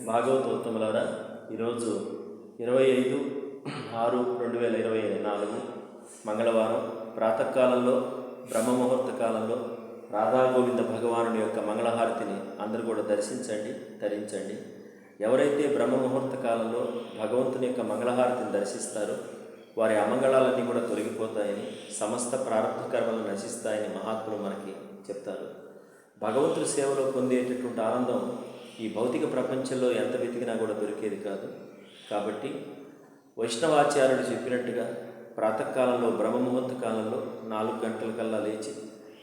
భాగవతోత్తములారా ఈరోజు ఇరవై ఐదు ఆరు రెండు వేల ఇరవై నాలుగు మంగళవారం ప్రాతకాలంలో బ్రహ్మముహూర్త కాలంలో రాధాగోవింద భగవానుని యొక్క మంగళహారతిని అందరూ కూడా దర్శించండి ధరించండి ఎవరైతే బ్రహ్మముహూర్త కాలంలో భగవంతుని యొక్క మంగళహారతిని దర్శిస్తారో వారి అమంగళాలన్నీ కూడా తొలగిపోతాయని సమస్త ప్రారంభ కర్మలు నశిస్తాయని మహాత్ములు మనకి చెప్తారు. భగవంతుడి సేవలో పొందేటటువంటి ఆనందం ఈ భౌతిక ప్రపంచంలో ఎంత వెతికినా కూడా దొరికేది కాదు. కాబట్టి వైష్ణవాచార్యుడు చెప్పినట్టుగా ప్రాతకాలంలో బ్రహ్మముహూర్త కాలంలో నాలుగు గంటల కల్లా లేచి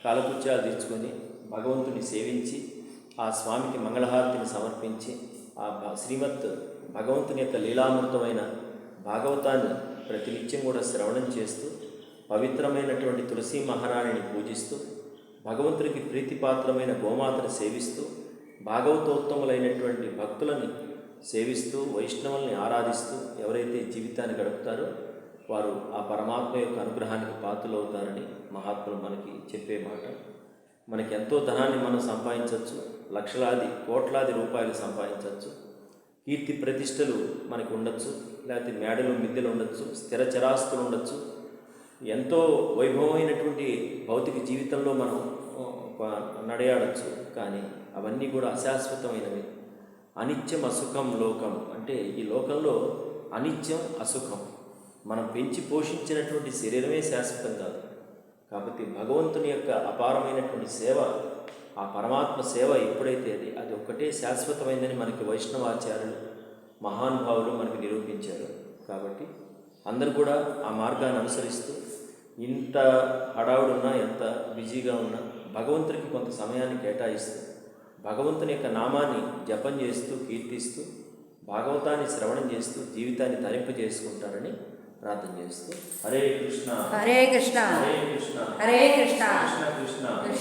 కాలకృత్యాలు తెచ్చుకొని భగవంతుని సేవించి ఆ స్వామికి మంగళహారతిని సమర్పించి ఆ శ్రీమత్ భగవంతుని యొక్క లీలామృతమైన భాగవతాన్ని ప్రతినిత్యం కూడా శ్రవణం చేస్తూ పవిత్రమైనటువంటి తులసి మహారాణిని పూజిస్తూ భగవంతుడికి ప్రీతిపాత్రమైన గోమాతను సేవిస్తూ భాగవతోత్తములైనటువంటి భక్తులని సేవిస్తూ వైష్ణవుల్ని ఆరాధిస్తూ ఎవరైతే జీవితాన్ని గడుపుతారో వారు ఆ పరమాత్మ యొక్క అనుగ్రహానికి పాత్రలవుతారని మహాత్ములు మనకి చెప్పే మాట. మనకి ఎంతో ధనాన్ని మనం సంపాదించవచ్చు లక్షలాది కోట్లాది రూపాయలు సంపాదించవచ్చు కీర్తి ప్రతిష్టలు మనకు ఉండొచ్చు లేకపోతే మేడలు మిద్దెలు ఉండొచ్చు స్థిర చరాస్తులు ఉండొచ్చు. ఎంతో వైభవమైనటువంటి భౌతిక జీవితంలో మనం నడయాడచ్చు. కానీ అవన్నీ కూడా అశాశ్వతమైనవి. అనిత్యం అసుఖం లోకం అంటే ఈ లోకంలో అనిత్యం అసుఖం. మనం పెంచి పోషించినటువంటి శరీరమే శాశ్వతం కాదు. కాబట్టి భగవంతుని యొక్క అపారమైనటువంటి సేవ ఆ పరమాత్మ సేవ ఎప్పుడైతే అది అది ఒక్కటే శాశ్వతమైందని మనకి వైష్ణవాచార్యులు మహానుభావులు మనకి నిరూపించారు. కాబట్టి అందరూ కూడా ఆ మార్గాన్ని అనుసరిస్తూ ఇంత హడావుడున్నా ఎంత బిజీగా ఉన్నా భగవంతుడికి కొంత సమయాన్ని కేటాయిస్తూ భగవంతుని యొక్క నామాన్ని జపం చేస్తూ కీర్తిస్తూ భాగవతాన్ని శ్రవణం చేస్తూ జీవితాన్ని తరింపు చేసుకుంటారని ప్రార్థన చేస్తూ హరే కృష్ణ. హరే కృష్ణ. హరే కృష్ణ. హరే కృష్ణ. కృష్ణ కృష్ణ.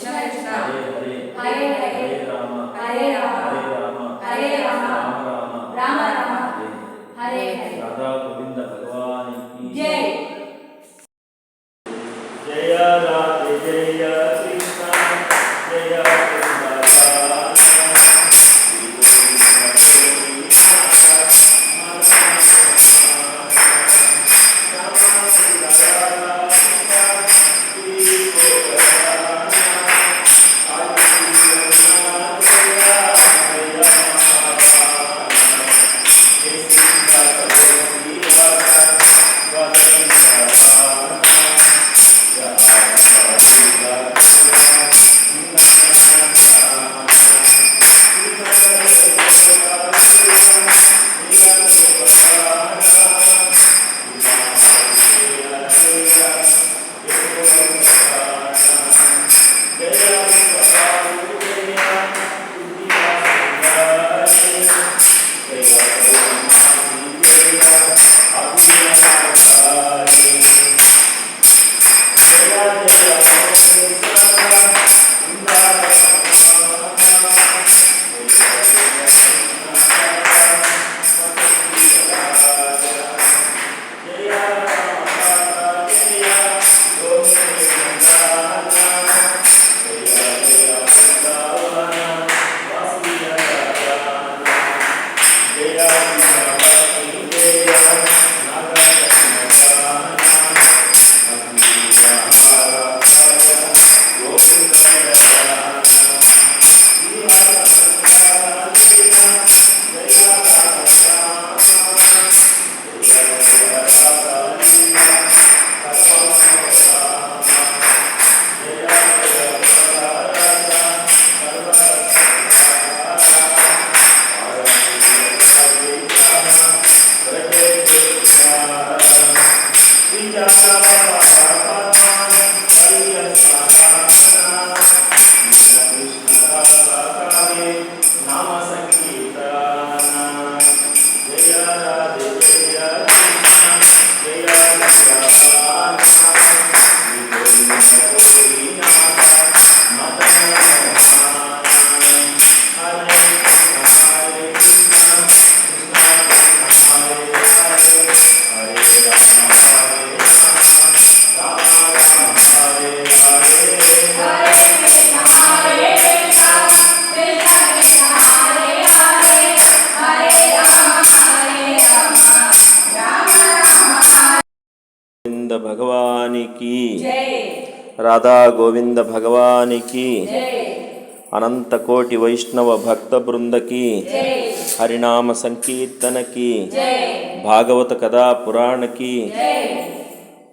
भागवत कथा पुराण की జై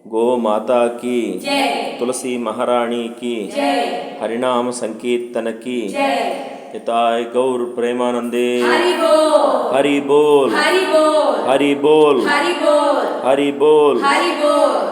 गो माता की జై तुलसी महारानी की జై हरिनाम संकीर्तन की జై हिताय गौर प्रेमानंदे హరి బోల్ हरि बोल హరి బోల్ हरि बोल హరి బోల్ हरि बोल హరి బోల్